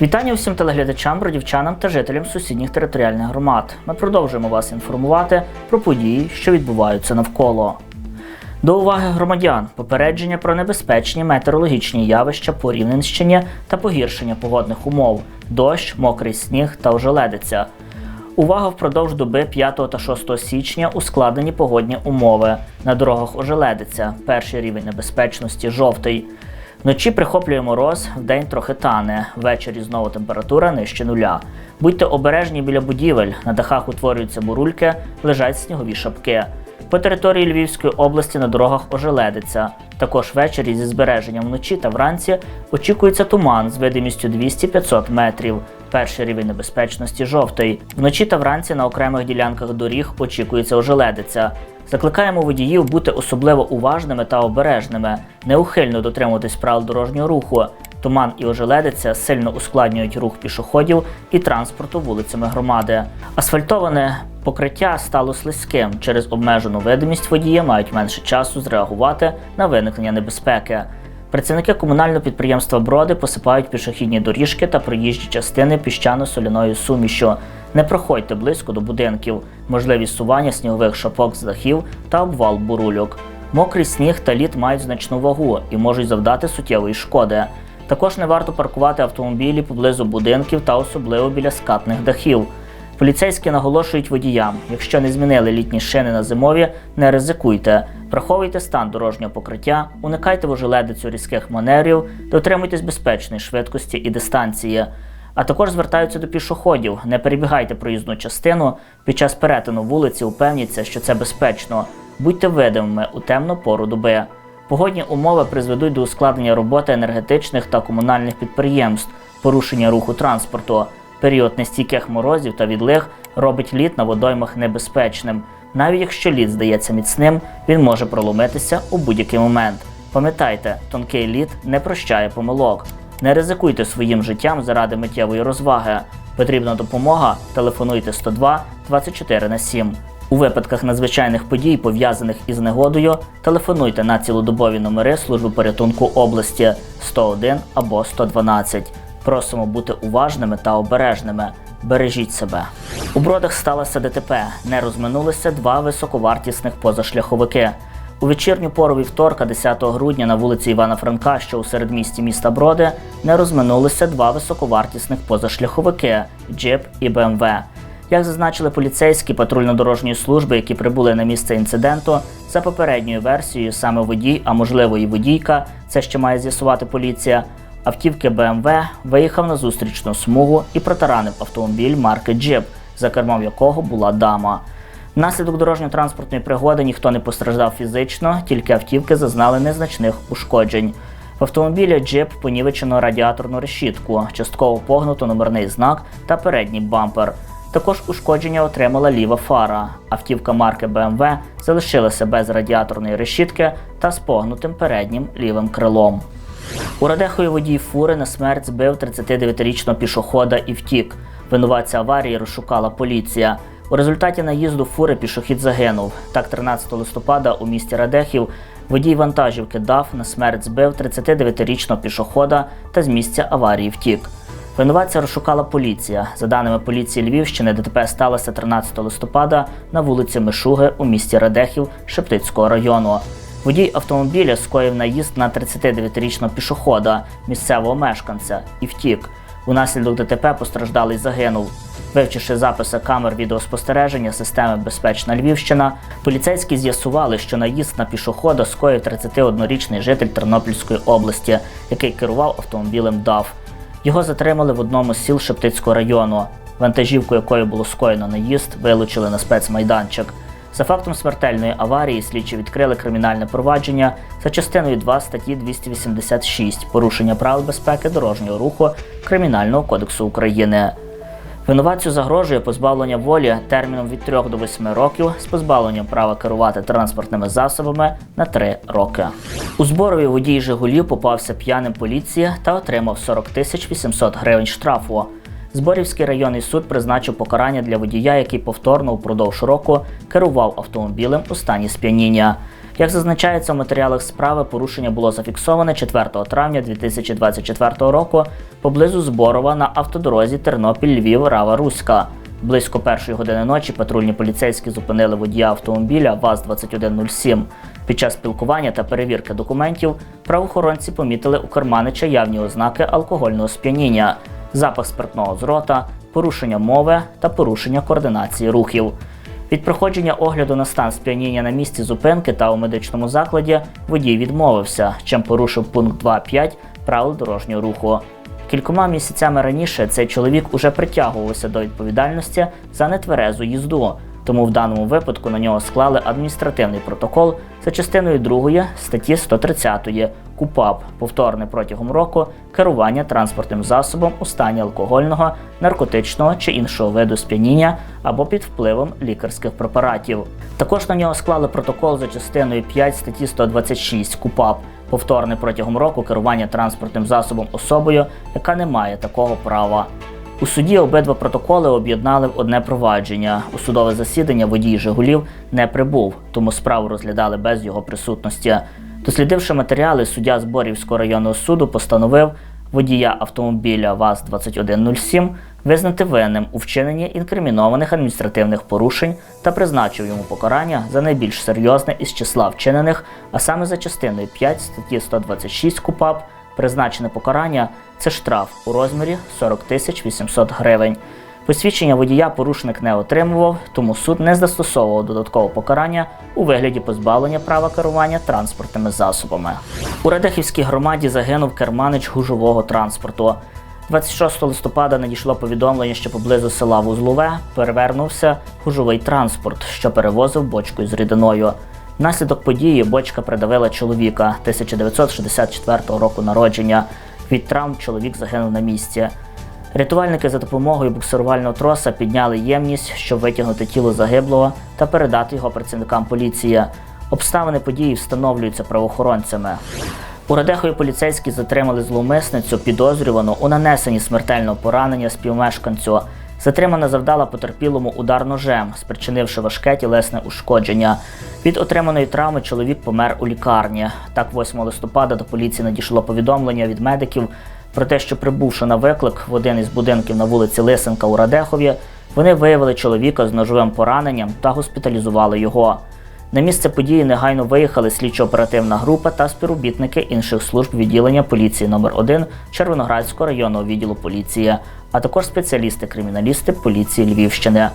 Вітання усім телеглядачам, бродівчанам та жителям сусідніх територіальних громад. Ми продовжуємо вас інформувати про події, що відбуваються навколо. До уваги громадян попередження про небезпечні метеорологічні явища по Рівненщині та погіршення погодних умов, дощ, мокрий сніг та ожеледиця. Увага впродовж доби 5 та 6 січня ускладнені погодні умови. На дорогах ожеледиця, перший рівень небезпечності жовтий. Вночі прихоплює мороз, вдень трохи тане, ввечері знову температура нижче нуля. Будьте обережні біля будівель, на дахах утворюються бурульки, лежать снігові шапки. По території Львівської області на дорогах ожеледиться. Також ввечері зі збереженням вночі та вранці очікується туман з видимістю 200-500 метрів. Перший рівень небезпечності жовтий. Вночі та вранці на окремих ділянках доріг очікується ожеледиця. Закликаємо водіїв бути особливо уважними та обережними, неухильно дотримуватись правил дорожнього руху. Туман і ожеледиця сильно ускладнюють рух пішоходів і транспорту вулицями громади. Асфальтоване покриття стало слизьким. Через обмежену видимість водії мають менше часу зреагувати на виникнення небезпеки. Працівники комунального підприємства Броди посипають пішохідні доріжки та проїжджі частини піщано-соляною сумішю. Не проходьте близько до будинків, можливість сування снігових шапок з дахів та обвал бурульок. Мокрий сніг та лід мають значну вагу і можуть завдати суттєвої шкоди. Також не варто паркувати автомобілі поблизу будинків та особливо біля скатних дахів. Поліцейські наголошують водіям, якщо не змінили літні шини на зимові, не ризикуйте. Враховуйте стан дорожнього покриття, уникайте вожеледицю різких маневрів, дотримуйтесь безпечної швидкості і дистанції. А також звертаються до пішоходів, не перебігайте проїзну частину. Під час перетину вулиці упевніться, що це безпечно. Будьте видимими у темну пору доби. Погодні умови призведуть до ускладнення роботи енергетичних та комунальних підприємств, порушення руху транспорту. Період нестійких морозів та відлиг робить лід на водоймах небезпечним. Навіть якщо лід здається міцним, він може проломитися у будь-який момент. Пам'ятайте, тонкий лід не прощає помилок. Не ризикуйте своїм життям заради миттєвої розваги. Потрібна допомога? Телефонуйте 102 24 на 7. У випадках надзвичайних подій, пов'язаних із негодою, телефонуйте на цілодобові номери служби порятунку області 101 або 112. Просимо бути уважними та обережними. Бережіть себе. У бродах сталося ДТП. Не розминулися два високовартісних позашляховики. У вечірню пору вівторка, 10 грудня, на вулиці Івана Франка, що у середмісті міста Броди, не розминулися два високовартісних позашляховики Джип і БМВ. Як зазначили поліцейські патрульно-дорожньої служби, які прибули на місце інциденту, за попередньою версією, саме водій, а можливо і водійка, це ще має з'ясувати поліція. Автівки БМВ виїхав на зустрічну смугу і протаранив автомобіль марки Джип, за кермом якого була дама. Внаслідок дорожньо-транспортної пригоди ніхто не постраждав фізично, тільки автівки зазнали незначних ушкоджень. В автомобілі Джип понівечено радіаторну решітку, частково погнуто номерний знак та передній бампер. Також ушкодження отримала ліва фара. Автівка марки BMW залишилася без радіаторної решітки та з погнутим переднім лівим крилом. У Радехові водій фури на смерть збив 39-річного пішохода і втік. Винуватця аварії розшукала поліція. У результаті наїзду фури пішохід загинув. Так, 13 листопада у місті Радехів водій вантажівки ДАФ на смерть збив 39-річного пішохода та з місця аварії втік. Винуватця розшукала поліція. За даними поліції Львівщини, ДТП сталося 13 листопада на вулиці Мишуги у місті Радехів Шептицького району. Водій автомобіля скоїв наїзд на 39-річного пішохода, місцевого мешканця, і втік. Унаслідок ДТП постраждалий загинув. Вивчивши записи камер відеоспостереження системи Безпечна Львівщина, поліцейські з'ясували, що наїзд на пішохода скоїв 31-річний житель Тернопільської області, який керував автомобілем ДАВ. Його затримали в одному з сіл Шептицького району. Вантажівку, якою було скоєно наїзд, вилучили на спецмайданчик. За фактом смертельної аварії слідчі відкрили кримінальне провадження за частиною 2 статті 286 порушення правил безпеки дорожнього руху Кримінального кодексу України. Винуватцю загрожує позбавлення волі терміном від 3 до 8 років з позбавленням права керувати транспортними засобами на 3 роки. У зборові водій Жигулів попався п'яним поліції та отримав 40 тисяч 800 гривень штрафу. Зборівський районний суд призначив покарання для водія, який повторно упродовж року керував автомобілем у стані сп'яніння. Як зазначається в матеріалах справи, порушення було зафіксоване 4 травня 2024 року поблизу Зборова на автодорозі Тернопіль Львів Рава Руська. Близько першої години ночі патрульні поліцейські зупинили водія автомобіля ВАЗ-2107. Під час спілкування та перевірки документів правоохоронці помітили у Керманича явні ознаки алкогольного сп'яніння, запах спиртного з рота, порушення мови та порушення координації рухів. Від проходження огляду на стан сп'яніння на місці зупинки та у медичному закладі водій відмовився, чим порушив пункт 2.5 правил дорожнього руху. Кількома місяцями раніше цей чоловік уже притягувався до відповідальності за нетверезу їзду, тому в даному випадку на нього склали адміністративний протокол за частиною 2 статті 130 КУПАП повторне протягом року керування транспортним засобом у стані алкогольного, наркотичного чи іншого виду сп'яніння або під впливом лікарських препаратів. Також на нього склали протокол за частиною 5 статті 126 КУПАП повторне протягом року керування транспортним засобом особою, яка не має такого права. У суді обидва протоколи об'єднали в одне провадження. У судове засідання водій Жигулів не прибув, тому справу розглядали без його присутності. Дослідивши матеріали, суддя Зборівського районного суду постановив водія автомобіля ВАЗ-2107 визнати винним у вчиненні інкримінованих адміністративних порушень та призначив йому покарання за найбільш серйозне із числа вчинених, а саме за частиною 5 статті 126 КУПАП призначене покарання це штраф у розмірі 40 тисяч 800 гривень. Посвідчення водія порушник не отримував, тому суд не застосовував додаткового покарання у вигляді позбавлення права керування транспортними засобами. У Радехівській громаді загинув керманич гужового транспорту. 26 листопада надійшло повідомлення, що поблизу села Вузлове перевернувся гужовий транспорт, що перевозив бочку з рідиною. Внаслідок події бочка придавила чоловіка 1964 року народження. Від травм чоловік загинув на місці. Рятувальники за допомогою буксирувального троса підняли ємність, щоб витягнути тіло загиблого та передати його працівникам поліції. Обставини події встановлюються правоохоронцями. У Радехові поліцейські затримали зловмисницю, підозрювану у нанесенні смертельного поранення співмешканцю. Затримана завдала потерпілому удар ножем, спричинивши важке тілесне ушкодження. Від отриманої травми чоловік помер у лікарні. Так, 8 листопада до поліції надійшло повідомлення від медиків про те, що прибувши на виклик в один із будинків на вулиці Лисенка у Радехові, вони виявили чоловіка з ножовим пораненням та госпіталізували його. На місце події негайно виїхали слідчо-оперативна група та співробітники інших служб відділення поліції номер 1 Червоноградського районного відділу поліції, а також спеціалісти-криміналісти поліції Львівщини.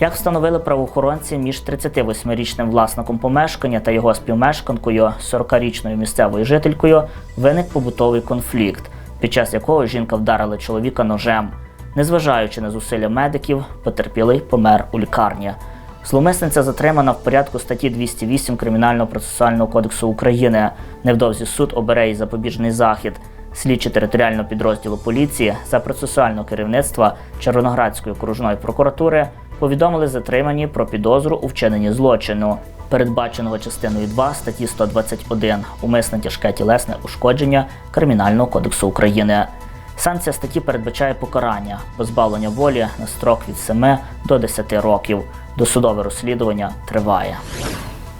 Як встановили правоохоронці, між 38-річним власником помешкання та його співмешканкою, 40-річною місцевою жителькою, виник побутовий конфлікт, під час якого жінка вдарила чоловіка ножем. Незважаючи на зусилля медиків, потерпілий помер у лікарні. Зловмисниця затримана в порядку статті 208 Кримінального процесуального кодексу України. Невдовзі суд обере їй запобіжний захід. Слідчі територіального підрозділу поліції за процесуального керівництва Червоноградської окружної прокуратури повідомили затримані про підозру у вчиненні злочину, передбаченого частиною 2 статті 121 умисне тяжке тілесне ушкодження Кримінального кодексу України. Санкція статті передбачає покарання, позбавлення волі на строк від 7 до 10 років. Досудове розслідування триває.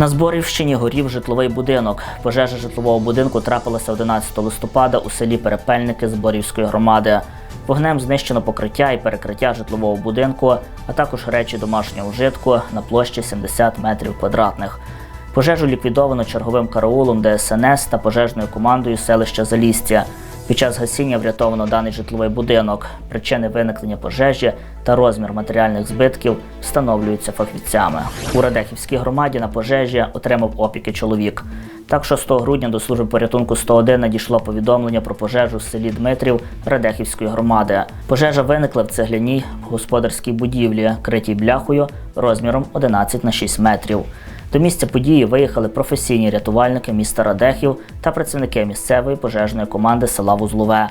На Зборівщині горів житловий будинок. Пожежа житлового будинку трапилася 11 листопада у селі Перепельники Зборівської громади. Вогнем знищено покриття і перекриття житлового будинку, а також речі домашнього вжитку на площі 70 метрів квадратних. Пожежу ліквідовано черговим караулом ДСНС та пожежною командою селища Залістя. Під час гасіння врятовано даний житловий будинок. Причини виникнення пожежі та розмір матеріальних збитків встановлюються фахівцями. У Радехівській громаді на пожежі отримав опіки чоловік. Так, 6 грудня до служби порятунку 101 надійшло повідомлення про пожежу в селі Дмитрів Радехівської громади. Пожежа виникла в цегляній господарській будівлі, критій бляхою розміром 11 на 6 метрів. До місця події виїхали професійні рятувальники міста Радехів та працівники місцевої пожежної команди села Вузлове.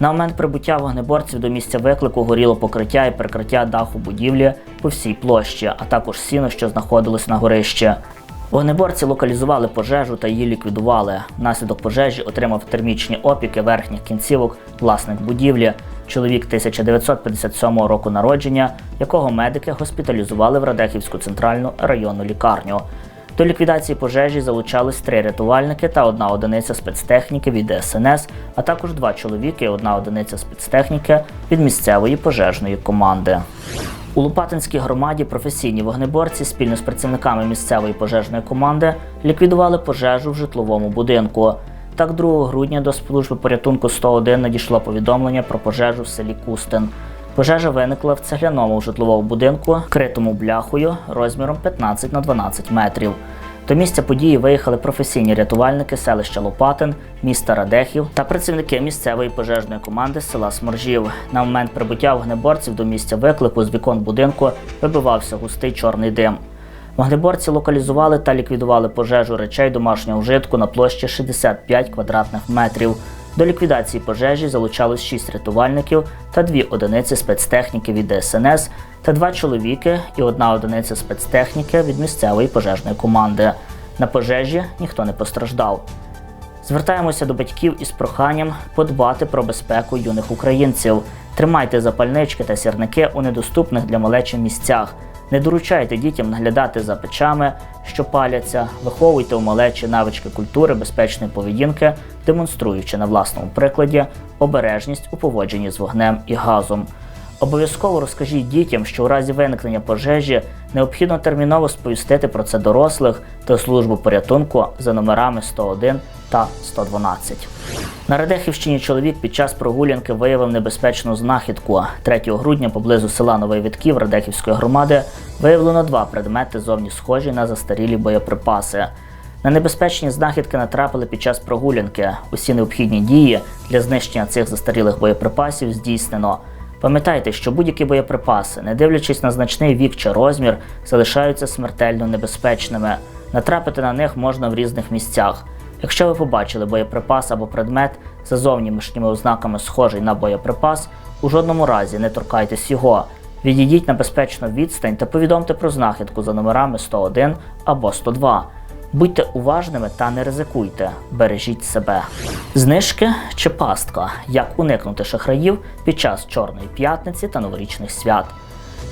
На момент прибуття вогнеборців до місця виклику горіло покриття і прикриття даху будівлі по всій площі, а також сіно, що знаходилось на горищі. Вогнеборці локалізували пожежу та її ліквідували. Внаслідок пожежі отримав термічні опіки верхніх кінцівок власник будівлі, чоловік 1957 року народження, якого медики госпіталізували в Радехівську центральну районну лікарню. До ліквідації пожежі залучались три рятувальники та одна одиниця спецтехніки від ДСНС, а також два чоловіки і одна одиниця спецтехніки від місцевої пожежної команди. У Лопатинській громаді професійні вогнеборці спільно з працівниками місцевої пожежної команди ліквідували пожежу в житловому будинку. Так, 2 грудня до служби порятунку 101 надійшло повідомлення про пожежу в селі Кустин. Пожежа виникла в цегляному житловому будинку, критому бляхою розміром 15 на 12 метрів. До місця події виїхали професійні рятувальники селища Лопатин, міста Радехів та працівники місцевої пожежної команди села Сморжів. На момент прибуття вогнеборців до місця виклику з вікон будинку вибивався густий чорний дим. Вогнеборці локалізували та ліквідували пожежу речей домашнього вжитку на площі 65 квадратних метрів. До ліквідації пожежі залучалось 6 рятувальників та 2 одиниці спецтехніки від ДСНС та 2 чоловіки і одна одиниця спецтехніки від місцевої пожежної команди. На пожежі ніхто не постраждав. Звертаємося до батьків із проханням подбати про безпеку юних українців. Тримайте запальнички та сірники у недоступних для малечі місцях. Не доручайте дітям наглядати за печами, що паляться, виховуйте у малечі навички культури, безпечної поведінки, демонструючи на власному прикладі обережність у поводженні з вогнем і газом. Обов'язково розкажіть дітям, що у разі виникнення пожежі необхідно терміново сповістити про це дорослих та службу порятунку за номерами 101 та 112. На Радехівщині чоловік під час прогулянки виявив небезпечну знахідку. 3 грудня поблизу села Новий Витків Радехівської громади виявлено два предмети зовні схожі на застарілі боєприпаси. На небезпечні знахідки натрапили під час прогулянки. Усі необхідні дії для знищення цих застарілих боєприпасів здійснено. Пам'ятайте, що будь-які боєприпаси, не дивлячись на значний вік чи розмір, залишаються смертельно небезпечними. Натрапити на них можна в різних місцях. Якщо ви побачили боєприпас або предмет за зовнішніми ознаками схожий на боєприпас, у жодному разі не торкайтесь його. Відійдіть на безпечну відстань та повідомте про знахідку за номерами 101 або 102. Будьте уважними та не ризикуйте, бережіть себе. Знижки чи пастка. Як уникнути шахраїв під час Чорної п'ятниці та новорічних свят.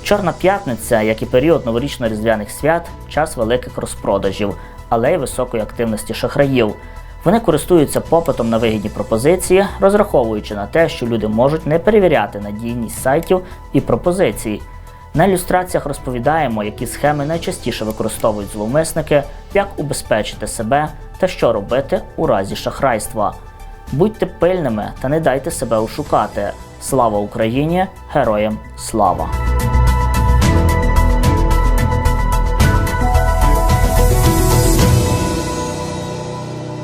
Чорна п'ятниця, як і період новорічно-різдвяних свят, час великих розпродажів, але й високої активності шахраїв. Вони користуються попитом на вигідні пропозиції, розраховуючи на те, що люди можуть не перевіряти надійність сайтів і пропозицій. На ілюстраціях розповідаємо, які схеми найчастіше використовують зловмисники, як убезпечити себе та що робити у разі шахрайства. Будьте пильними та не дайте себе ошукати. Слава Україні! Героям слава!